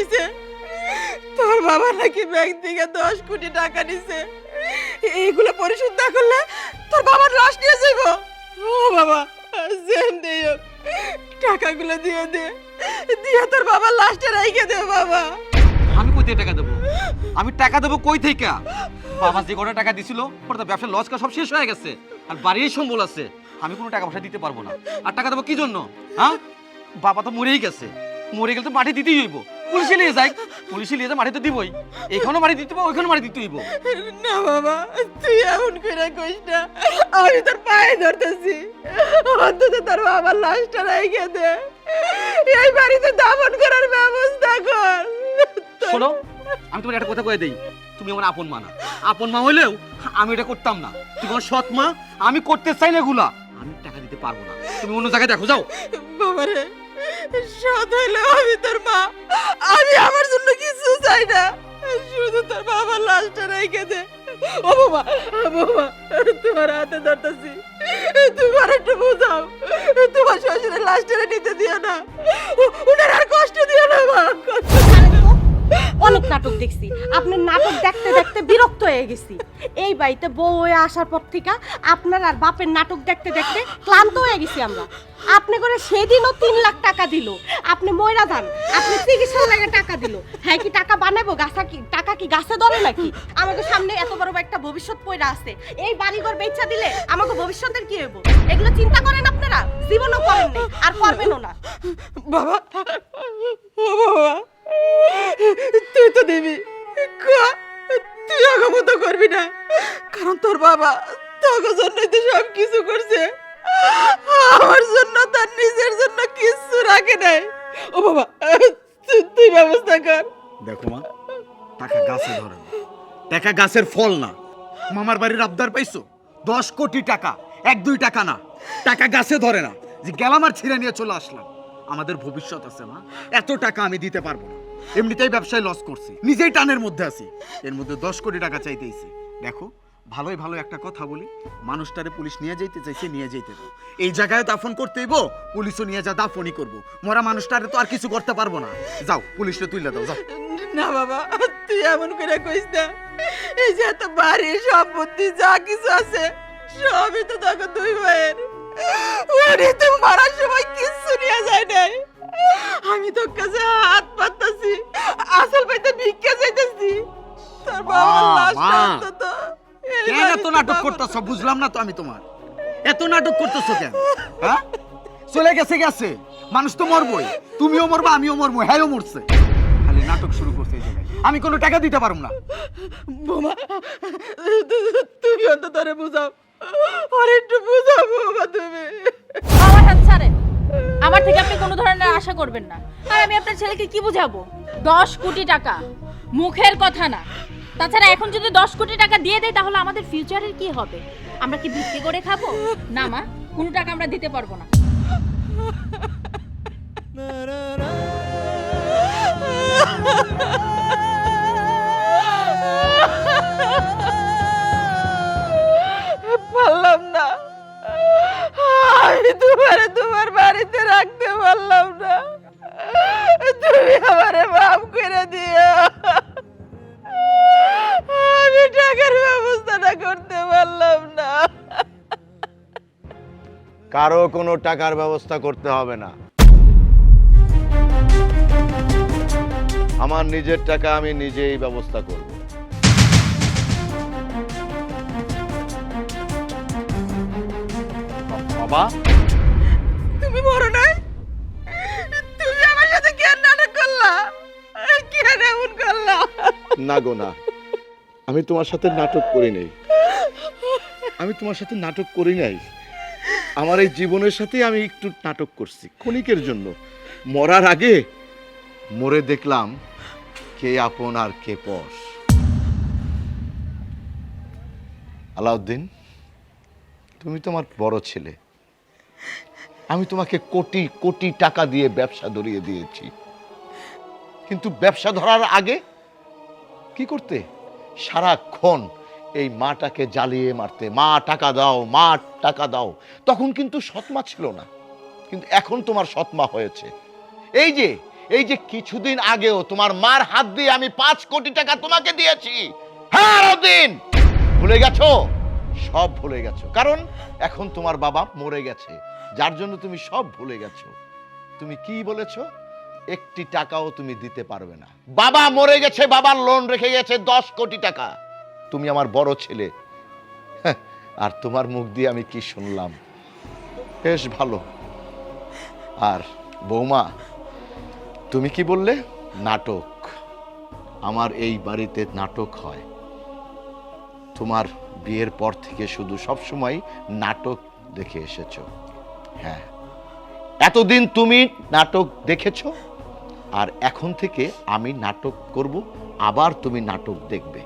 কইছে তোর বাবা নাকি ব্যাংক থেকে দশ কোটি টাকা নিছে। এইগুলো পরিশোধ না করলে তোর বাবার লাশ নিয়ে যাইব ও বাবা, জেন টাকাগুলো দিয়ে দে। দিয়ে তোর বাবার লাশটা রেখে দে বাবা। আমি টাকা দেবো? আমি টাকা দেবো কই থেকে? বাবা যে টাকা দিছিল ওটা তো ব্যবসার লস সব শেষ হয়ে গেছে। আর বাড়ির সম্বল আছে। আমি কোনো টাকা পয়সা দিতে পারব না। আর টাকা দেবো কি জন্য? হ্যাঁ? বাবা তো মরেই গেছে। মরে গেলে তো মাটি দিতেই হইব। পুলিশে নিয়ে যাই। পুলিশে নিয়ে যায় মাটি তো দিবই। এখানেও মাটি দিতে হবে ওইখানেও মাটি দিতে হইব। না বাবা তুই এমন করে কইস না। আমি তোর পায়ে ধরতেছি। অন্তত তোর বাবার লাশটা রেখে দে। এই বাড়িতে দাফন করার ব্যবস্থা কর। শোনো আমি তোমার একটা কথা কয়ে দেই। তুমি আমার আপন মা না। আপন মা হইলেও আমি এটা করতাম না। তুমি আমার সৎ মা আমি করতে চাই না এগুলা। আমি টাকা দিতে পারব না। তুমি অন্য জায়গায় দেখো যাও। বাবারে সৎ হইলেও আমি তোর মা। আমি আমার জন্য কিছু চাই না। শুধু তোর বাবার লাশটা রেখে দে। ও বাবা বাবা তোমার হাতে ধরতেছি। তোমার একটু বোঝাও। তোমার শ্বশুরের লাশটা নিতে দিও না। ওনার আর অনেক নাটক দেখছি। আপনার নাটক দেখতে দেখতে বিরক্ত হয়ে গেছি। এই বাড়িতে বউ হয়ে আসার পর থেকে আপনার আর বাপের নাটক দেখতে দেখতে ক্লান্ত হয়ে গেছি আমরা। আপনি করে সেদিনও তিন লাখ টাকা দিল। আপনি ময়রা ধান আপনি চিকিৎসা লাগে টাকা দিল। হ্যাঁ কি টাকা বানাবো? গাছা কি টাকা কি গাছে ধরে নাকি? আমাকে সামনে এত বড় একটা ভবিষ্যৎ পয়রা আছে। এই বাড়িঘর বেচা দিলে আমাকে ভবিষ্যতের কি হইব? এগুলো চিন্তা করেন আপনারা? জীবনও করেন আর করবেনও না। বাবা বাবা। তুই তো দিবি তুই আগমত করবি না। কারণ তোর বাবা তোর জন্যই তো সব কিছু করছে। আমার জন্য তার নিজের জন্য কিছু রাখে নাই। ও বাবা, তুই- ব্যবস্থা কর। দেখো মা, টাকা গাছে ধরে টাকা গাছের ফল না। মামার বাড়ির আবদার পাইছো? দশ কোটি টাকা, এক দুই টাকা না। টাকা গাছে ধরে না। যে গেলাম আর ছিঁড়ে নিয়ে চলে আসলাম। আমাদের ভবিষ্যৎ আছে, মা। এত টাকা আমি দিতে পারব না। এমনিতেই ব্যবসায় লস করছি। নিজেই টানের মধ্যে আছি। এর মধ্যে দশ কোটি টাকা চাইতেইছি দেখো, ভালোই ভালো একটা কথা বলি। মানুষটারে পুলিশ নিয়ে যাইতে চাইছে, নিয়ে যাইতে দাও। এই জায়গায় দাফন করতেইব পুলিশও নিয়ে যা, দাফনই করব। মরা মানুষটারে তো আর কিছু করতে পারব না। যাও পুলিশে তুইলে দাও, যাও। না, বাবা, তুই এমন করে কইস না। এই যে এত বাড়ি সম্পত্তি, যা কিছু আছে, সবই তো তোকে দুই ভাইয়ের। ওরে তো মারার সময় কিচ্ছু নিয়ে যায় নাই। আমি তোর কাছে হাত পাততাছি আসল পাইতে ভিক্ষা যাইতেছি তোর বাবার লাশটা। অন্তত কেন এত নাটক করতেছ? বুঝলাম না তো আমি তোমার। এত নাটক করতেছো কেন? হ্যাঁ? চলে গেছে গেছে। মানুষ তো মরবই। তুমিও মরবা আমিও মরবো হ্যাঁও মরছে। খালি নাটক শুরু করতে এই জায়গায়। আমি কোনো টাকা দিতে পারব না। বোমা তুমি অন্তত বুঝাও। আর একটু বুঝাও তুমি। আমার হাত ছাড়েন। আমার থেকে আপনি কোনো ধরনের আশা করবেন না। আর আমি আপনার ছেলেকে কি বুঝাবো? দশ কোটি টাকা মুখের কথা না। তাছাড়া এখন যদি দশ কোটি টাকা দিয়ে দেয় তাহলে আমাদের ফিউচারের কি হবে? আমরা কি বিক্রি করে খাব? না মা কোনো টাকা আমরা দিতে পারব না। পারলাম তোমারে তোমার বাড়িতে রাখতে পারলাম না। তুমি আমারে মাফ করে দিও। আমি টাকার ব্যবস্থাটা করতে পারলাম না। কারও কোনো টাকার ব্যবস্থা করতে হবে না। আমার নিজের টাকা আমি নিজেই ব্যবস্থা করব। বাবা। না গো না। আমি তোমার সাথে নাটক করি নাই। আমি তোমার সাথে নাটক করি নাই। আমার এই জীবনের সাথে আমি একটু নাটক করছি, ক্ষণিকের জন্য। মরার আগে মরে দেখলাম কে আপন আর কে পর। আলাউদ্দিন, তুমি তোমার বড় ছেলে। আমি তোমাকে কোটি কোটি টাকা দিয়ে ব্যবসা ধরিয়ে দিয়েছি। কিন্তু ব্যবসা ধরার আগে কি করতে? সারাক্ষণ এই মাটাকে জ্বালিয়ে মারতে, মা, টাকা দাও, মা, টাকা দাও। তখন কিন্তু সৎমা ছিল না। কিন্তু এখন তোমার সৎমা হয়েছে। এই যে এই যে কিছুদিন আগেও তোমার মার হাত দিয়ে আমি পাঁচ কোটি টাকা তোমাকে দিয়েছি হ্যাঁ ভুলে গেছো? সব ভুলে গেছো। কারণ এখন তোমার বাবা মরে গেছে। যার জন্য তুমি সব ভুলে গেছো। তুমি কি বলেছ? একটি টাকাও তুমি দিতে পারবে না। বাবা মরে গেছে বাবার লোন রেখে গেছে দশ কোটি টাকা। তুমি আমার বড় ছেলে। হ্যাঁ, আর তোমার মুখ দিয়ে আমি কি শুনলাম? বেশ ভালো। আর বৌমা তুমি কি বললে? নাটক। আমার এই বাড়িতে নাটক হয়। তোমার বিয়ের পর থেকে শুধু সবসময় নাটক দেখে এসেছ। হ্যাঁ। এতদিন তুমি নাটক দেখেছ? আর এখন থেকে আমি নাটক করব, আবার তুমি নাটক দেখবে।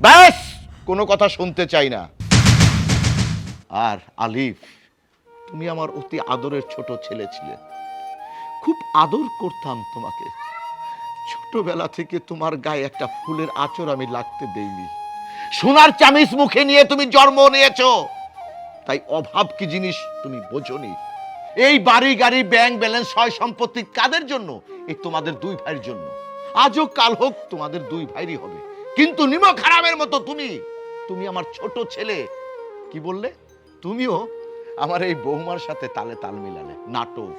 ব্যাস! কোনো কথা শুনতে চাই না। আর আলিফ, তুমি আমার অতি আদরের ছোট ছেলে ছিলে। খুব আদর করতাম তোমাকে। ছোটবেলা থেকে তোমার গায়ে একটা ফুলের আচর আমি লাগতে দেইনি। সোনার চামিচ মুখে নিয়ে তুমি জন্ম নিয়েছো। তাই অভাব কি জিনিস তুমি বোঝনি। এই বাড়ি, গাড়ি ব্যাংক ব্যালেন্স সয় সম্পত্তি কাদের জন্য? এই তোমাদের দুই ভাইয়ের জন্য। আজও কাল হোক তোমাদের দুই ভাইরই হবে। কিন্তু নিমক হারামের মতো তুমি তুমি আমার ছোট ছেলে। কি বললে? তুমিও আমার এই বৌমার সাথে তালে তাল মিলালে। নাটক।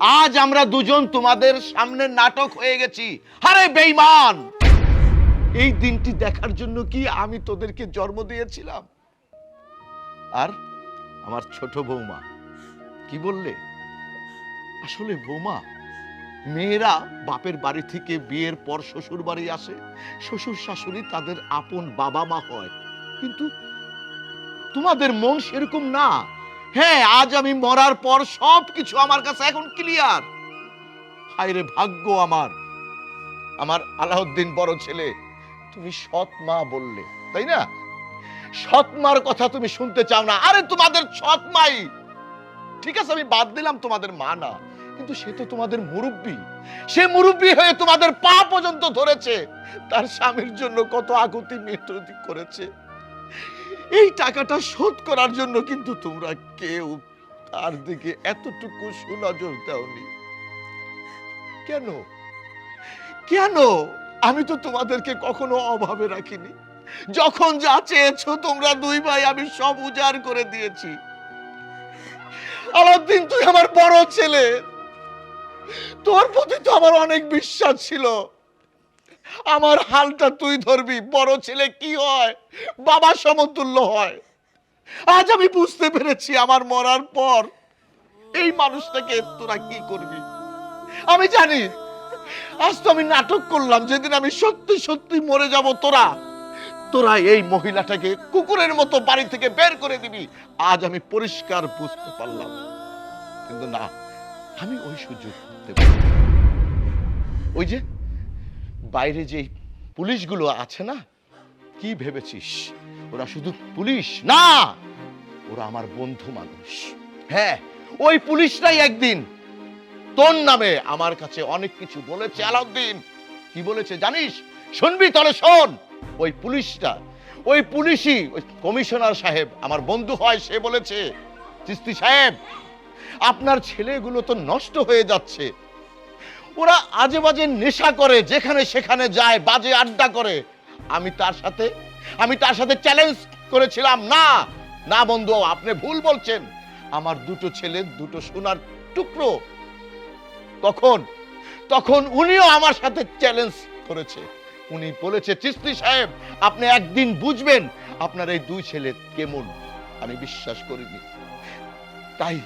আজ আমরা দুজন তোমাদের সামনে নাটক হয়ে গেছি। আরে বেইমান এই দিনটি দেখার জন্য কি আমি তোদেরকে জন্ম দিয়েছিলাম? আর আমার ছোট বৌমা। কি বললে? আসলে বৌমা, মেয়েরা বাপের বাড়ি থেকে বিয়ের পর শ্বশুর বাড়ি আসে, শ্বশুর শাশুড়ি তাদের আপন বাবা মা হয়। কিন্তু তোমাদের মন সেরকম না। হ্যাঁ আজ আমি মরার পর সব কিছু আমার কাছে এখন ক্লিয়ার হায় রে ভাগ্য আমার। আমার আলাউদ্দিন বড় ছেলে, তুমি সৎ মা বললে, তাই না? সৎ মার কথা তুমি শুনতে চাও না। আরে তোমাদের সৎ মাই! ঠিক আছে, আমি বাদ দিলাম তোমাদের মা না কিন্তু সে তো তোমাদের মুরব্বী। সে মুরব্বী হয়ে তোমাদের পা পর্যন্ত ধরেছে। তার স্বামীর জন্য কত আকুতি মিনতি করেছে। এই টাকাটা শোধ করার জন্য কিন্তু তোমরা কেউ তার দিকে এতটুকু সুনজর দেওনি। কেন? কেন? আমি তো তোমাদেরকে কখনো অভাবে রাখিনি। যখন যা চেয়েছো তোমরা দুই ভাই আমি সব উজাড় করে দিয়েছি। আলাউদ্দিন, তুই আমার বড় ছেলে। তোর প্রতি তো আমার অনেক বিশ্বাস ছিল। আমার হালটা তুই ধরবি, বড় ছেলে কি হয়? বাবা সমতুল্য হয়। আজ আমি বুঝতে পেরেছি আমার মরার পর এই মানুষটাকে তোরা কি করবি? আমি জানি, আজ তো আমি নাটক করলাম, যেদিন আমি সত্যি সত্যি মরে যাব তোরা। তোরা এই মহিলাটাকে কুকুরের মতো বাড়ি থেকে বের করে দিবি। আজ আমি পরিষ্কার বুঝতে পারলাম। কিন্তু না, আমি ওই সুযোগ ওই যে, বাইরে যে পুলিশগুলো আছে না, কি ভেবেছিস? ওরা শুধু পুলিশ? না, ওরা আমার বন্ধু মানুষ। হ্যাঁ ওই পুলিশরাই একদিন তোর নামে আমার কাছে অনেক কিছু বলেছে, আলাউদ্দিন। কি বলেছে জানিস? শুনবি তাহলে শোন। ওই পুলিশটা, ওই পুলিশই, ওই কমিশনার সাহেব, আমার বন্ধু হয়, সে বলেছে, চিস্তি সাহেব, আপনার ছেলেগুলো তো নষ্ট হয়ে যাচ্ছে। ওরা আজে বাজে নেশা করে, যেখানে সেখানে যায়, বাজে আড্ডা করে। আমি তার সাথে, আমি তার সাথে চ্যালেঞ্জ করেছিলাম। না না বন্ধু, আপনি ভুল বলছেন। আমার দুটো ছেলে, দুটো সোনার টুকরো। তখন তখন উনিও আমার সাথে চ্যালেঞ্জ করেছে। উনি বলেছে, চিস্তি সাহেব, আপনি একদিন বুঝবেন আপনার এই দুই ছেলে কেমন। আমি বিশ্বাস করিনি। তাই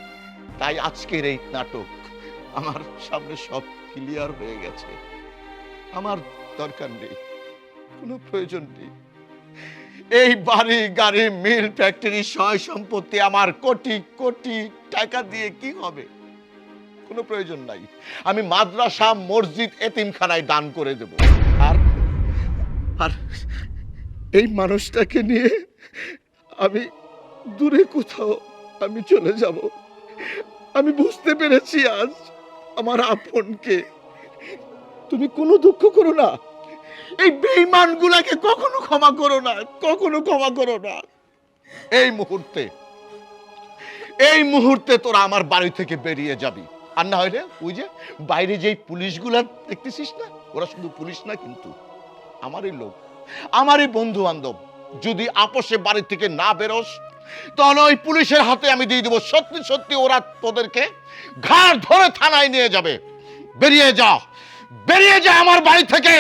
তাই আজকের এই নাটক আমার সামনে সব ক্লিয়ার হয়ে গেছে। আমার দরকার নেই, কোনো প্রয়োজন নেই। এই বাড়ি, গাড়ি মিল ফ্যাক্টরি সয় সম্পত্তি আমার কোটি কোটি টাকা দিয়ে কি হবে? কোনো প্রয়োজন নাই। আমি মাদ্রাসা, মসজিদ, এতিমখানায় দান করে দেব। আর এই মানুষটাকে নিয়ে আমি দূরে কোথাও আমি চলে যাব। আমি বুঝতে পেরেছি আজ আমার আপনকে। তুমি কোনো দুঃখ করো না। এই বেঈমানগুলাকে কখনো ক্ষমা করো না, কখনো ক্ষমা করো না। এই মুহূর্তে এই মুহূর্তে তোরা আমার বাড়ি থেকে বেরিয়ে যাবি। আর না হলে ওই যে বাইরে যেই পুলিশগুলা দেখতেছিস না, ওরা শুধু পুলিশ না কিন্তু। আমারই লোক, আমারই বন্ধু বান্ধব যদি আপোষে বাড়ি থেকে না বেরোস, তাহলে ওই পুলিশের হাতে আমি দিয়ে দেবো। সত্যি সত্যি ওরা তোদেরকে ঘাড় ধরে থানায় নিয়ে যাবে। বেরিয়ে যা বেরিয়ে যা আমার বাড়ি থেকে।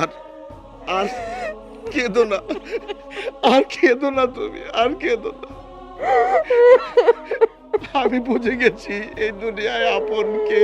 আর আর কেঁদো না। আর কেঁদো না তুমি, আর কেঁদো না। আমি বুঝে গেছি এই দুনিয়ায় আপন কে